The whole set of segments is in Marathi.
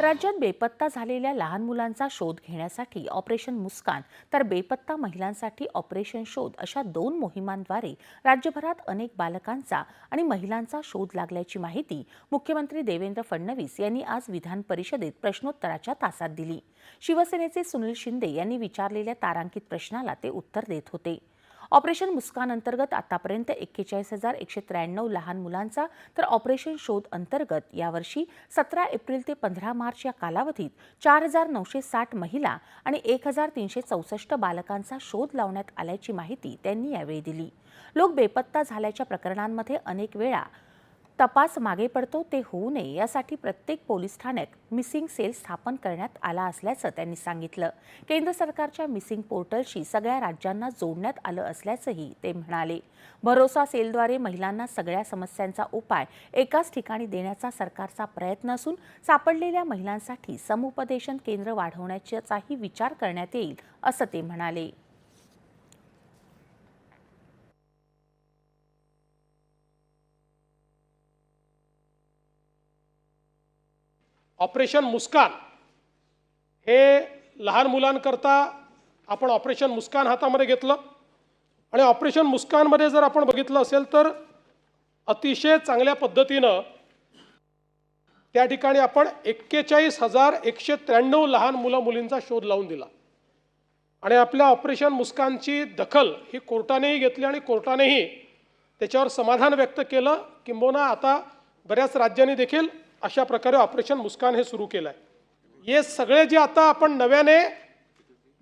राज्यात बेपत्ता झालेल्या लहान मुलांचा शोध घेण्यासाठी ऑपरेशन मुस्कान तर बेपत्ता महिलांसाठी ऑपरेशन शोध अशा दोन मोहिमांद्वारे राज्यभरात अनेक बालकांचा आणि महिलांचा शोध लागल्याची माहिती मुख्यमंत्री देवेंद्र फडणवीस यांनी आज विधान परिषदेत प्रश्नोत्तराच्या तासात दिली. शिवसेनेचे सुनील शिंदे यांनी विचारलेल्या तारांकित प्रश्नाला ते उत्तर देत होते. ऑपरेशन मुस्कान अंतर्गत आतापर्यंत एक्केचाळीस हजार एकशे त्र्याण्णव लहान मुलांचा तर ऑपरेशन शोध अंतर्गत यावर्षी सतरा एप्रिल ते पंधरा मार्च या कालावधीत चार हजार नऊशे साठ महिला आणि एक हजार तीनशे चौसष्ट बालकांचा शोध लावण्यात आल्याची माहिती त्यांनी यावेळी दिली. लोक बेपत्ता झाल्याच्या प्रकरणांमध्ये अनेक वेळा तपास मागे पडतो ते होऊ नये यासाठी प्रत्येक पोलीस ठाण्यात मिसिंग सेल स्थापन करण्यात आला असल्याचं त्यांनी सांगितलं. केंद्र सरकारच्या मिसिंग पोर्टलशी सगळ्या राज्यांना जोडण्यात आलं असल्याचंही ते म्हणाले. भरोसा सेलद्वारे महिलांना सगळ्या समस्यांचा उपाय एकाच ठिकाणी देण्याचा सरकारचा प्रयत्न असून सापडलेल्या महिलांसाठी समुपदेशन केंद्र वाढवण्याचाही विचार करण्यात येईल असं ते म्हणाले. ऑपरेशन मुस्कान. हे लहान मुलांकरता आपण ऑपरेशन मुस्कान हातामध्ये घेतलं. आणि ऑपरेशन मुस्कानमध्ये जर आपण बघितलं असेल तर अतिशय चांगल्या पद्धतीनं त्या ठिकाणी आपण एक्केचाळीस हजार एकशे त्र्याण्णव लहान मुलं मुलींचा शोध लावून दिला. आणि आपल्या ऑपरेशन मुस्कानची दखल ही कोर्टानेही घेतली आणि कोर्टानेही त्याच्यावर समाधान व्यक्त केलं किंबहुना आता बऱ्याच राज्यांनी देखील अशा प्रकारे ऑपरेशन मुस्कान हे सुरू केलं आहे हे सगळे जे आता आपण नव्याने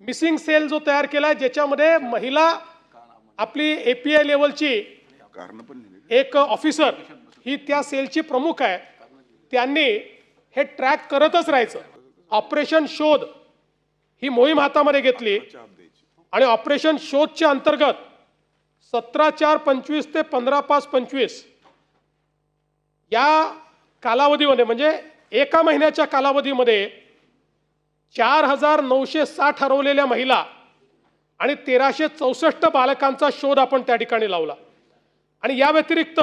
मिसिंग सेल जो तयार केला आहे ज्याच्यामध्ये महिला आपली ए पी आय लेवलची एक ऑफिसर ही त्या सेलची प्रमुख आहे. त्यांनी हे ट्रॅक करतच राहायचं. ऑपरेशन शोध ही मोहीम हातामध्ये घेतली आणि ऑपरेशन शोधच्या अंतर्गत सतरा चार पंचवीस ते पंधरा पाच पंचवीस या कालावधीमध्ये म्हणजे एका महिन्याच्या कालावधीमध्ये चार हजार नऊशे साठ हरवलेल्या महिला आणि तेराशे चौसष्ट बालकांचा शोध आपण त्या ठिकाणी लावला. आणि या व्यतिरिक्त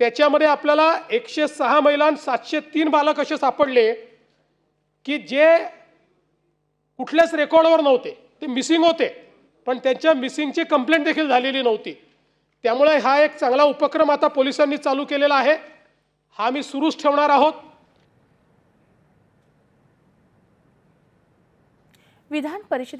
त्याच्यामध्ये आपल्याला एकशे सहा महिला आणि सातशे तीन बालक असे सापडले की जे कुठल्याच रेकॉर्डवर नव्हते. ते मिसिंग होते पण त्यांच्या मिसिंगची कंप्लेंट देखील झालेली नव्हती. त्यामुळे हा एक चांगला उपक्रम आता पोलिसांनी चालू केलेला आहे. हा आम्ही सुरूच ठेवणार आहोत. विधान परिषद